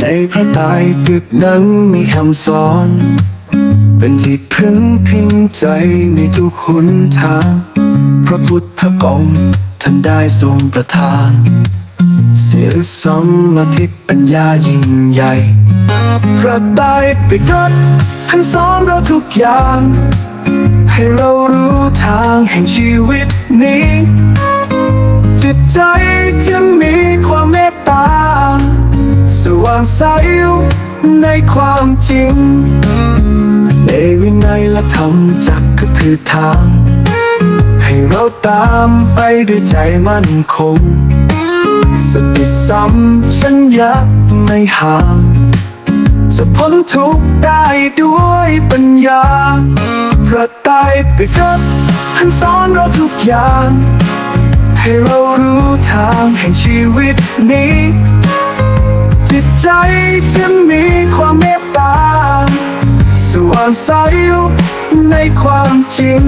ในพระตรปิฎกนั้นมีคำสอน เป็นที่พึ่งพิงใจในทุกหนทาง พระพุทธองค์ท่านได้ทรงประทาน เสียสมาธิปัญญายิ่งใหญ่ พระไตรปิฎกท่านสอน ทุกอย่าง ให้เรารู้ทางแห่งชีวิตนี้ จิตใจจะมีความเมตตา สว่างใสในความจริง ในวินัยและธรรมจักก็คือทาง ให้เราตามไปด้วยใจมั่นคง สติสัมชัญญะไม่ห่าง จะพ้นทุกข์ได้ด้วยปัญญา พระไตรปิฎกท่านสอนเราทุกอย่าง ให้เรารู้ทางแห่งชีวิตนี้ จิตใจจะมีความเมตตาสว่างใสในความจริง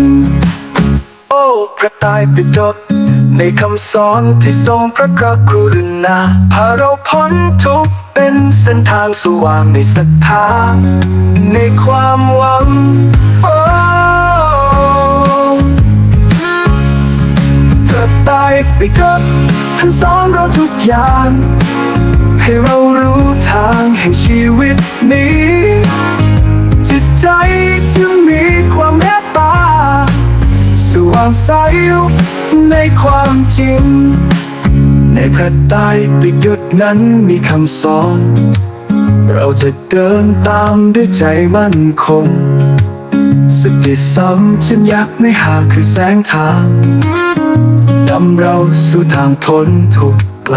โอ้พระไตรปิฎกในคำสอนที่ทรงพระกรุณาพาเราพ้นทุกข์ เป็นเส้นทางสว่างในศรัทธาในความหวังโอ้พระไปิฎกท่านสอนเราทุกอย่าง ให้เรารู้ทางแห่งชีวิตนี้ จิตใจจะมีความเมตตาสว่างใสในความจริง ในพระไตรปิฎกนั้นมีคำสอน เราจะเดินตามด้วยใจมั่นคงสติสัมชัญญะไม่ห่างคือแสงทางนำเราสู่ทางทนทุกไกล